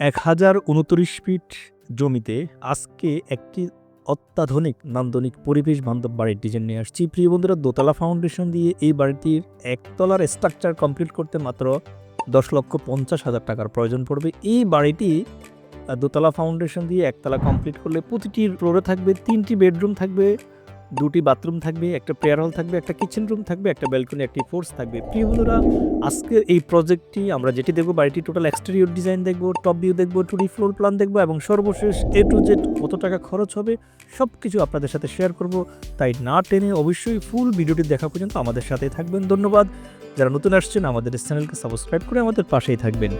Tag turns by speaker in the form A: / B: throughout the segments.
A: এক হাজার উনত্রিশ ফিট জমিতে আজকে একটি অত্যাধুনিক নান্দনিক পরিবেশ বান্ধব বাড়ির ডিজাইন নিয়ে আসছি। প্রিয় বন্ধুরা, দোতলা ফাউন্ডেশন দিয়ে এই বাড়িটির একতলার স্ট্রাকচার কমপ্লিট করতে মাত্র দশ লক্ষ পঞ্চাশ হাজার টাকার প্রয়োজন পড়বে। এই বাড়িটি দোতলা ফাউন্ডেশন দিয়ে একতলা কমপ্লিট করলে প্রতিটি ফ্লোরে থাকবে, তিনটি বেডরুম থাকবে দুটি বাথরুম থাকবে, একটা প্রেয়ার হল থাকবে, একটা কিচেন রুম থাকবে, একটা ব্যালকনি একটি ফোর্স থাকবে। প্রিয় বন্ধুরা আজকের এই প্রজেক্টটি আমরা যেটি দেখব, বাড়িটি টোটাল এক্সটেরিয়র ডিজাইন দেখব টপ ভিউ দেখব টু ডি ফ্লোর প্ল্যান দেখব এবং সর্বশেষ এ টু জেড কত টাকা খরচ হবে সব কিছু আপনাদের সাথে শেয়ার করব। তাই না টেনে অবশ্যই ফুল ভিডিওটি দেখা পর্যন্ত আমাদের সাথেই থাকবেন। ধন্যবাদ। যারা নতুন আসছেন, আমাদের চ্যানেলকে সাবস্ক্রাইব করে আমাদের পাশেই থাকবেন।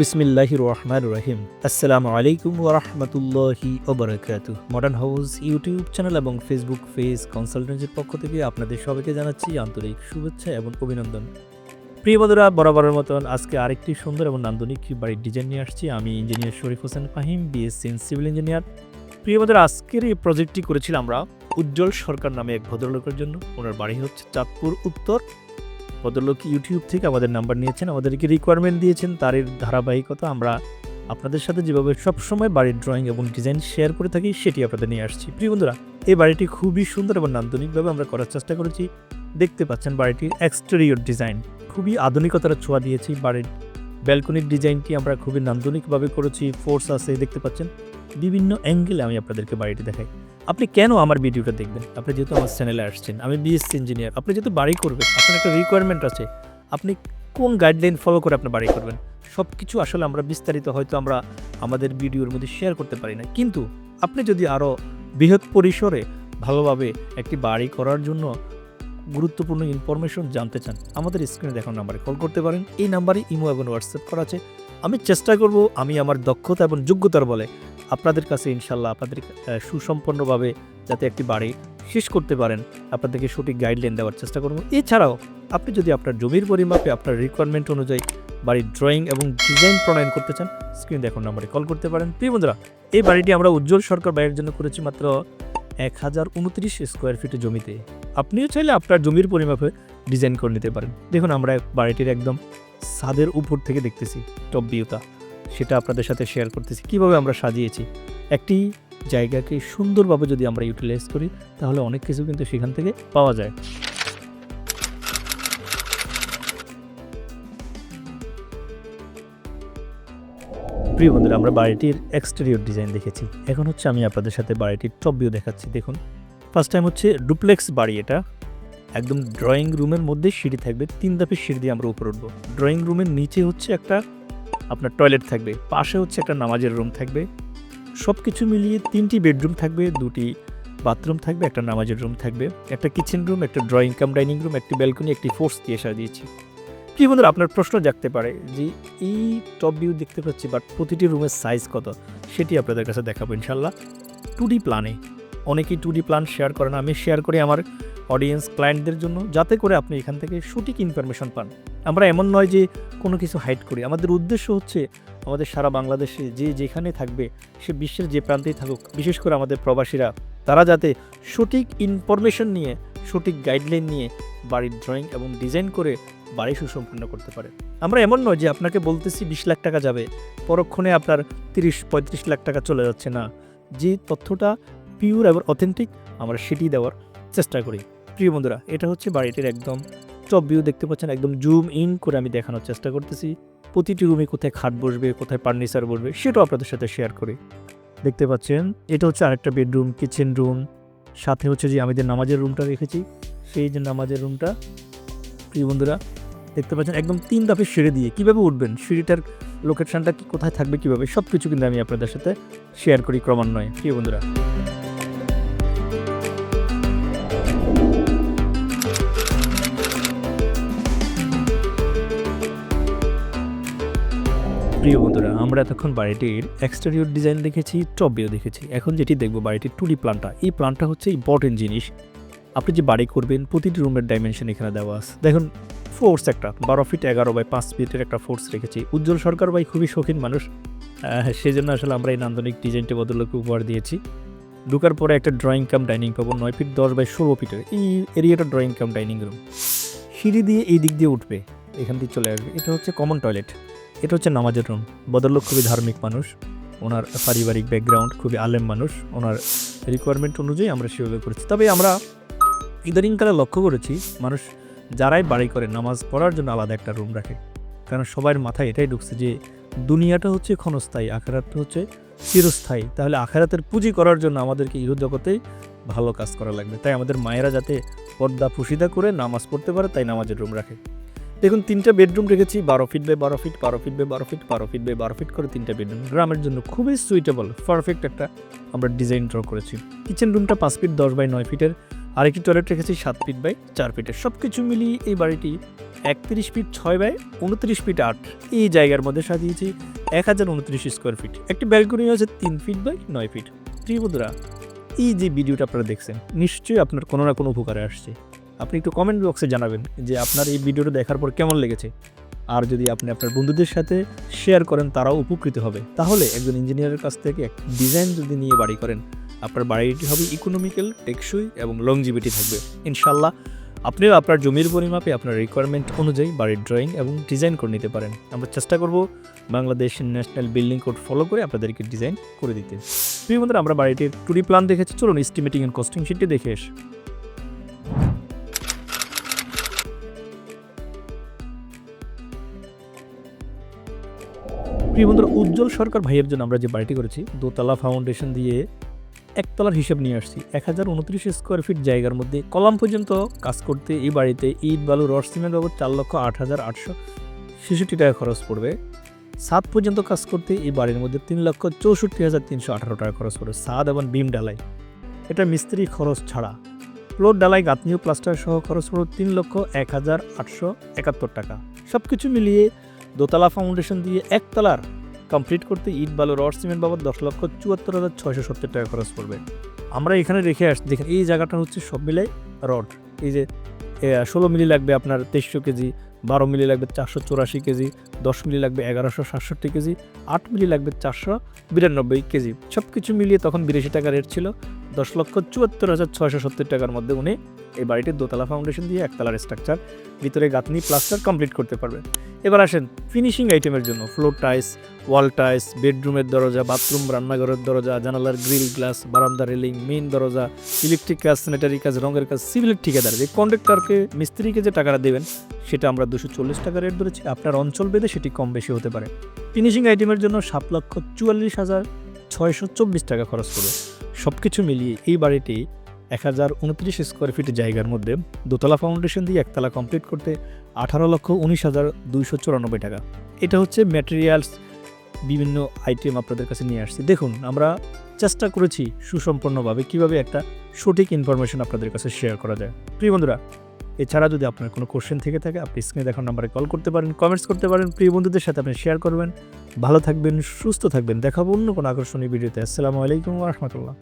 A: বিসমিল্লাহ রহমান রহিম। আসসালামু আলাইকুম ওরহমতুল্লাহি ওবরাকাতু মডার্ন হাউস ইউটিউব চ্যানেল এবং ফেসবুক পেজ কনসালটেন্সির পক্ষ থেকে আপনাদের সবাইকে জানাচ্ছি আন্তরিক শুভেচ্ছা এবং অভিনন্দন। প্রিয় বন্ধুরা, বরাবরের মতন আজকে আরেকটি সুন্দর এবং নান্দনিক বাড়ির ডিজাইন নিয়ে আসছি। আমি engineer Sharif Hossain Fahim BSc civil engineer প্রিয় বন্ধুরা, আজকের এই প্রজেক্টটি করেছিলাম আমরা উজ্জ্বল সরকার নামে এক ভদ্রলোকের জন্য। ওনার বাড়ি হচ্ছে চাঁদপুর, উত্তর। ভদ্রলোক ইউটিউব থেকে আমাদের নাম্বার নিয়েছেন, আমাদেরকে রিকোয়ারমেন্ট দিয়েছেন তার ধারাবাহিকতা আমরা আপনাদের সাথে যেভাবে সবসময় বাড়ির ড্রয়িং এবং ডিজাইন শেয়ার করে থাকি, সেটি আপনাদের নিয়ে আসছি। প্রিয় বন্ধুরা, এই বাড়িটি খুবই সুন্দর এবং নান্দনিকভাবে আমরা করার চেষ্টা করেছি। দেখতে পাচ্ছেন বাড়িটির এক্সটেরিয়র ডিজাইন খুবই আধুনিকতার ছোঁয়া দিয়েছি বাড়ির ব্যালকনির ডিজাইনটি আমরা খুবই নান্দনিকভাবে করেছি। ফোর্স আছে, দেখতে পাচ্ছেন। বিভিন্ন অ্যাঙ্গেলে আমি আপনাদেরকে বাড়িটি দেখাই। আপনি কেন আমার ভিডিওটা দেখবেন? আপনি যেহেতু আমার চ্যানেলে আসছেন, আমি বিএসসি ইঞ্জিনিয়ার আপনি যেহেতু বাড়ি করবেন, আপনার একটা রিকোয়ারমেন্ট আছে, আপনি কোন গাইডলাইন ফলো করে আপনি বাড়ি করবেন? সব কিছু আসলে আমরা বিস্তারিত হয়তো আমরা আমাদের ভিডিওর মধ্যে শেয়ার করতে পারি না। কিন্তু আপনি যদি আরও বৃহৎ পরিসরে ভালোভাবে একটি বাড়ি করার জন্য গুরুত্বপূর্ণ ইনফরমেশন জানতে চান, আমাদের স্ক্রিনে দেখানো নাম্বারে কল করতে পারেন। এই নাম্বারে ইমো এবং হোয়াটসঅ্যাপ করা আছে। আমি চেষ্টা করব, আমি আমার দক্ষতা এবং যোগ্যতার বলে আপনাদের কাছে ইনশাল্লাহ আপনাদের সুসম্পন্নভাবে যাতে একটি বাড়ি শেষ করতে পারেন, আপনাদেরকে সঠিক গাইডলাইন দেওয়ার চেষ্টা করব। এছাড়াও, আপনি যদি আপনার জমির পরিমাপে আপনার রিকোয়ারমেন্ট অনুযায়ী বাড়ির ড্রয়িং এবং ডিজাইন প্রণয়ন করতে চান স্ক্রিন দেখুন নাম্বারে কল করতে পারেন। প্রিয় বন্ধুরা, এই বাড়িটি আমরা উজ্জ্বল সরকার বাড়ির জন্য করেছি মাত্র এক হাজার উনত্রিশ স্কোয়ার ফিটের জমিতে। আপনিও চাইলে আপনার জমির পরিমাপে ডিজাইন করে নিতে পারেন। দেখুন, আমরা বাড়িটির একদম ছাদের উপর থেকে দেখতেছি টপ ভিউটা সেটা আপনাদের সাথে শেয়ার করতেছি। কীভাবে আমরা সাজিয়েছি? একটি জায়গাকে সুন্দরভাবে যদি আমরা ইউটিলাইজ করি, তাহলে অনেক কিছু কিন্তু সেখান থেকে পাওয়া যায়। প্রিয় বন্ধুরা, আমরা বাড়িটির এক্সটেরিয়র ডিজাইন দেখেছি। এখন হচ্ছে আমি আপনাদের সাথে বাড়িটির টপ ভিউ দেখাচ্ছি। দেখুন ফার্স্ট টাইম হচ্ছে ডুপ্লেক্স বাড়ি এটা। একদম ড্রয়িং রুমের মধ্যে সিঁড়ি থাকবে। তিন ধাপের সিঁড়ি দিয়ে আমরা উপরে উঠবো। ড্রয়িং রুমের নিচে হচ্ছে একটা আপনার টয়লেট থাকবে, পাশে হচ্ছে একটা নামাজের রুম থাকবে। সব কিছু মিলিয়ে তিনটি বেডরুম থাকবে, দুটি বাথরুম থাকবে, একটা নামাজের রুম থাকবে, একটা কিচেন রুম, একটা ড্রয়িং কাম, ডাইনিং রুম, একটি ব্যালকনি, একটি ফোর্স দিয়ে সাজিয়েছি কি বন্ধুরা, আপনার প্রশ্ন জাগতে পারে যে এই টপ ভিউ দেখতে পাচ্ছি, বাট প্রতিটি রুমের সাইজ কত? সেটি আপনাদের কাছে দেখাবো ইনশাল্লাহ টু ডি প্ল্যানে, অনেকেই টু ডি প্ল্যান শেয়ার করে না, আমি শেয়ার করি আমার অডিয়েন্স ক্লায়েন্টদের জন্য, যাতে করে আপনি এখান থেকে সঠিক ইনফরমেশন পান। আমরা এমন নয় যে কোনো কিছু হাইড করি। আমাদের উদ্দেশ্য হচ্ছে আমাদের সারা বাংলাদেশে যে যেখানে থাকবে, সে বিশ্বের যে প্রান্তেই থাকুক, বিশেষ করে আমাদের প্রবাসীরা, তারা যাতে সঠিক ইনফরমেশন নিয়ে, সঠিক গাইডলাইন নিয়ে বাড়ির ড্রয়িং এবং ডিজাইন করে বাড়ি সুসম্পন্ন করতে পারে। আমরা এমন নয় যে আপনাকে বলতেছি বিশ লাখ টাকা যাবে, পরক্ষণে আপনার তিরিশ, পঁয়ত্রিশ লাখ টাকা চলে যাচ্ছে না। যে তথ্যটা পিওর এবং অথেন্টিক আমরা সেটি দেওয়ার চেষ্টা করি। প্রিয় বন্ধুরা, এটা হচ্ছে বাড়িটির একদম টপ ভিউ দেখতে পাচ্ছেন একদম জুম ইন করে আমি দেখানোর চেষ্টা করতেছি। প্রতিটি রুমে কোথায় খাট বসবে, কোথায় ফার্নিচার বসবে, সেটাও আপনাদের সাথে শেয়ার করি। দেখতে পাচ্ছেন, এটা হচ্ছে আরেকটা বেডরুম কিচেন রুম সাথে হচ্ছে যে আমাদের নামাজের রুমটা রেখেছি, সেই যে নামাজের রুমটা প্রিয় বন্ধুরা, দেখতে পাচ্ছেন একদম তিন ধাপের সিঁড়ি দিয়ে কীভাবে উঠবেন, সিঁড়িটার লোকেশনটা কোথায় থাকবে, কীভাবে সব কিছু কিন্তু আমি আপনাদের সাথে শেয়ার করি ক্রমান্বয়ে, প্রিয় বন্ধুরা। প্রিয় বন্ধুরা, আমরা এতক্ষণ বাড়িটির এক্সটেরিয়র ডিজাইন দেখেছি টপেও দেখেছি। এখন যেটি দেখব বাড়িটির টুডি প্ল্যানটা এই প্ল্যানটা হচ্ছে ইম্পর্টেন্ট জিনিস। আপনি যে বাড়ি করবেন, প্রতিটি রুমের ডাইমেনশন এখানে দেওয়া আছে। দেখুন ফোর্স একটা, বারো ফিট এগারো বাই পাঁচ ফিটের একটা ফোর্স রেখেছি। উজ্জ্বল সরকার ভাই খুবই শৌখিন মানুষ। সেই জন্য আসলে আমরা এই নান্দনিক ডিজাইনটি বদলকে উপহার দিয়েছি। ঢুকার পরে একটা ড্রয়িং কাম ডাইনিং পাবো, নয় ফিট দশ বাই ষোলো ফিটের এই এরিয়াটা ড্রয়িং কাম ডাইনিং রুম সিঁড়ি দিয়ে এই দিক দিয়ে উঠবে, এখান দিয়ে চলে আসবে। এটা হচ্ছে কমন টয়লেট এটা হচ্ছে নামাজের রুম। বদরলোক খুবই ধার্মিক মানুষ। ওনার পারিবারিক ব্যাকগ্রাউন্ড খুবই আলেম মানুষ। ওনার রিকোয়ারমেন্ট অনুযায়ী আমরা সেভাবে করেছি। তবে আমরা ইদানিংকালে লক্ষ্য করেছি, মানুষ যারাই বাড়ি করে নামাজ পড়ার জন্য আলাদা একটা রুম রাখে। কারণ সবার মাথায় এটাই ঢুকছে যে, দুনিয়াটা হচ্ছে ক্ষণস্থায়ী, আখেরাতটা হচ্ছে চিরস্থায়ী। তাহলে আখেরাতের পুঁজি করার জন্য আমাদেরকে ইহুদ জগতেই ভালো কাজ করা লাগবে। তাই আমাদের মায়েরা যাতে পর্দা পুশিদা করে নামাজ পড়তে পারে, তাই নামাজের রুম রাখে। দেখুন, তিনটা বেডরুম রেখেছি, বারো ফিট বাই বারো ফিট বারো ফিট বাই বারো ফিট বারো ফিট বাই বারো ফিট করে তিনটা বেডরুম গ্রামের জন্য খুবই সুইটেবল পারফেক্ট একটা আমরা ডিজাইন ড্র করেছি। কিচেন রুমটা পাঁচ ফিট দশ বাই নয় ফিটের আরেকটি টয়লেট রেখেছি সাত ফিট বাই চার ফিটের সব কিছু মিলিয়ে এই বাড়িটি একত্রিশ ফিট ছয় বাই উনত্রিশ ফিট আট। এই জায়গার মধ্যে সাজিয়েছি এক হাজার উনত্রিশ স্কোয়ার ফিট একটি ব্যালকনি আছে তিন ফিট বাই নয় ফিট বন্ধুরা, এই যে ভিডিওটা আপনারা দেখছেন, নিশ্চয়ই আপনার কোনো না কোনো উপকারে আসছে। আপনি একটু কমেন্ট বক্সে জানাবেন যে আপনার এই ভিডিওটা দেখার পর কেমন লেগেছে। আর যদি আপনি আপনার বন্ধুদের সাথে শেয়ার করেন, তারাও উপকৃত হবে। তাহলে একজন ইঞ্জিনিয়ারের কাছ থেকে এক ডিজাইন যদি নিয়ে বাড়ি করেন, আপনার বাড়িটি হবে ইকোনমিক্যাল টেকসই এবং লংজিভিটি থাকবে। ইনশাল্লাহ আপনিও আপনার জমির পরিমাপে আপনার রিকোয়ারমেন্ট অনুযায়ী বাড়ির ড্রয়িং এবং ডিজাইন করে নিতে পারেন। আমরা চেষ্টা করব Bangladesh national building code follow করে আপনাদেরকে ডিজাইন করে দিতে। প্রিয় বন্ধুরা, আমরা বাড়িটির টুরি প্ল্যান দেখেছি। চলুন এস্টিমেটিং অ্যান্ড কস্টিং শিটটি দেখে এস প্রিয় বন্ধুরা, উজ্জ্বল সরকার ভাইয়ের জন্য আমরা যে বাড়িটি করেছি, দোতলা ফাউন্ডেশন দিয়ে একতলার হিসাব নিয়ে আসছি। এক হাজার উনত্রিশ স্কোয়ার ফিট জায়গার মধ্যে কলাম পর্যন্ত কাজ করতে এই বাড়িতে ইট, বালু, রড, সিমেন্ট বাবদ চার লক্ষ আট হাজার আটশো ছেষট্টি টাকা খরচ পড়বে। সাত পর্যন্ত কাজ করতে এই বাড়ির মধ্যে তিন লক্ষ চৌষট্টি হাজার তিনশো আঠারো টাকা খরচ পড়বে সাদ এবং বিম ডালাই এটা মিস্ত্রি খরচ ছাড়া। ফ্লোর ডালাই গাঁথনীয় প্লাস্টার সহ খরচ পড়বে তিন লক্ষ এক হাজার আটশো একাত্তর টাকা। সব কিছু মিলিয়ে দোতলা ফাউন্ডেশন দিয়ে একতলার কমপ্লিট করতে ইট, বালু, রড সিমেন্ট বাবদ দশ লক্ষ চুয়াত্তর হাজার ছয়শো সত্তর টাকা খরচ পড়বে। আমরা এখানে রেখে আসছি দেখেন, এই জায়গাটা হচ্ছে সব মিলাই রড। এই যে ষোলো মিলি লাগবে আপনার তেইশশো কেজি, বারো মিলি লাগবে চারশো চৌরাশি কেজি, দশ মিলি লাগবে এগারোশো সাতষট্টি কেজি, আট মিলি লাগবে চারশো বিরানব্বই কেজি। সব কিছু মিলিয়ে তখন বিরাশি টাকা রেট ছিল। দশ লক্ষ চুয়াত্তর হাজার ছয়শো সত্তর টাকার মধ্যে উনি এই বাড়িটির দোতলা ফাউন্ডেশন দিয়ে একতলার স্ট্রাকচার ভিতরে গাঁথনি প্লাস্টার কমপ্লিট করতে পারবেন। এবার আসেন ফিনিশিং আইটেমের জন্য ফ্লোর টাইস ওয়াল টাইস বেডরুমের দরজা বাথরুম রান্নাঘরের দরজা, জানালার গ্রিল গ্লাস বারান্দা রেলিং মেইন দরজা ইলেকট্রিক কাজ স্যানিটারি কাজ, রঙের কাজ সিভিলের ঠিকাদার। যে কন্ট্রাক্টরকে মিস্ত্রিকে যে টাকাটা দেবেন, সেটা আমরা দুশো চল্লিশ টাকা রেট ধরেছি। আপনার অঞ্চল বেঁধে সেটি কম বেশি হতে পারে। ফিনিশিং আইটেমের জন্য সাত লক্ষ চুয়াল্লিশ হাজার ছয়শো চব্বিশ টাকা খরচ করবে সব কিছু মিলিয়ে এই বাড়িটি এক হাজার উনত্রিশ স্কোয়ার ফিট জায়গার মধ্যে দোতলা ফাউন্ডেশন দিয়ে একতলা কমপ্লিট করতে আঠারো লক্ষ উনিশ হাজার দুইশো চুরানব্বই টাকা। এটা হচ্ছে ম্যাটেরিয়ালস বিভিন্ন আইটেম আপনাদের কাছে নিয়ে আসছি। দেখুন, আমরা চেষ্টা করেছি সুসম্পন্নভাবে কীভাবে একটা সঠিক ইনফরমেশন আপনাদের কাছে শেয়ার করা যায়। প্রিয় বন্ধুরা এছাড়া যদি আপনার কোনো কোশ্চেন থেকে থাকে, আপনি স্ক্রিনে দেখার নাম্বারে কল করতে পারেন কমেন্টস করতে পারেন, প্রিয় বন্ধুদের সাথে আপনি শেয়ার করবেন। ভালো থাকবেন, সুস্থ থাকবেন। দেখাবো অন্য কোনো আকর্ষণীয় ভিডিওতে আসসালামু আলাইকুম রহমতুল্লাহ।